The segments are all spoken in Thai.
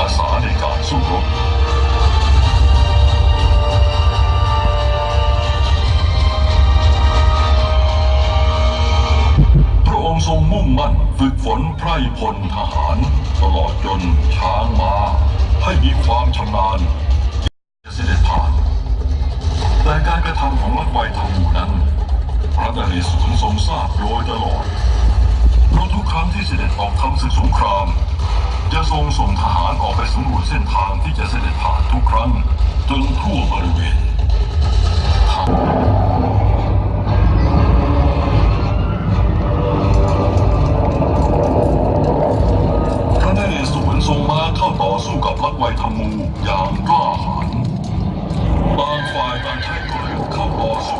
อาสาในการสู้รบพระองค์ทรงมุ่งมั่นฝึกฝนไพร่พลทหาร ตลอดจนช้างมา้าให้มีความชำนาญเสด็จผ่าน แต่การกระทำของรัฐไวทามูนั้นพระนเรศวรทรงทราบโดยตลอดเพราะทุกครั้งที่เสด็จออกทำศึกสงคราม จะทรงส่งทหารออกไปสำรวจเส้นทางที่จะเสด็จผ่านทุกครั้ง จนทั่วบริเวณพระนเรศวรทรงมาเข้าต่อสู้กับลักไวทมูอย่างกล้าหาญบางฝ่ายต่างใช้กลยุทธ์เข้าต่อสู้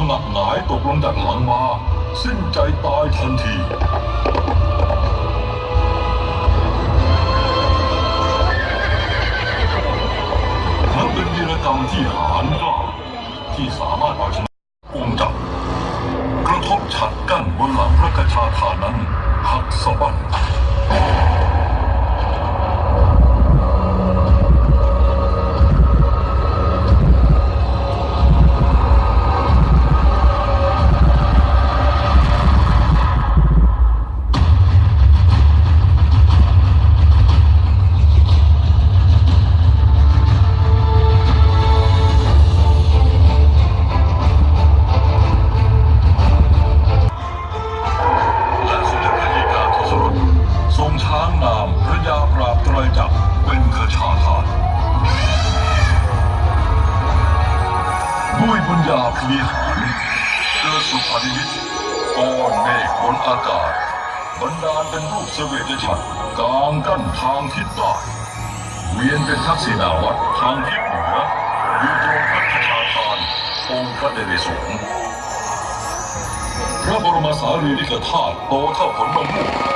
ถึงกับพงักหงายตกลงจากหลังมา สิ้นใจตายทันทีนับเป็นวีรกรรมที่หาญกล้ที่สามารถเอาชนะองค์จักรกระทบฉัดกั้นบนหลังพระกชาธานั้นหักสะบั้น วยบุญญาพลีหารเกิดสุภานิมิตก้อนเมฆบนอากาศบรรดาลเป็นรูปเสวตฉัตรกลางกั้นทางทิศใต้เวียนเป็นทักษิณาวัดทางทิศเหนืออยู่ตรงพระขชาทานองค์พระเดชสงพระบรมสารีริกธาตุโตเท่าผลมะม่วง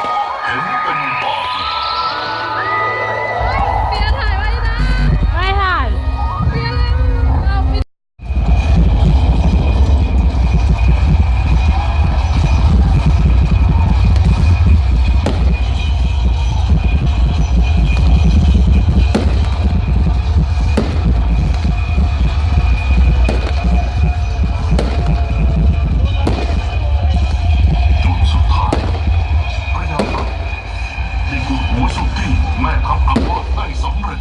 แม่ทัพกำลังได้สำเร็จ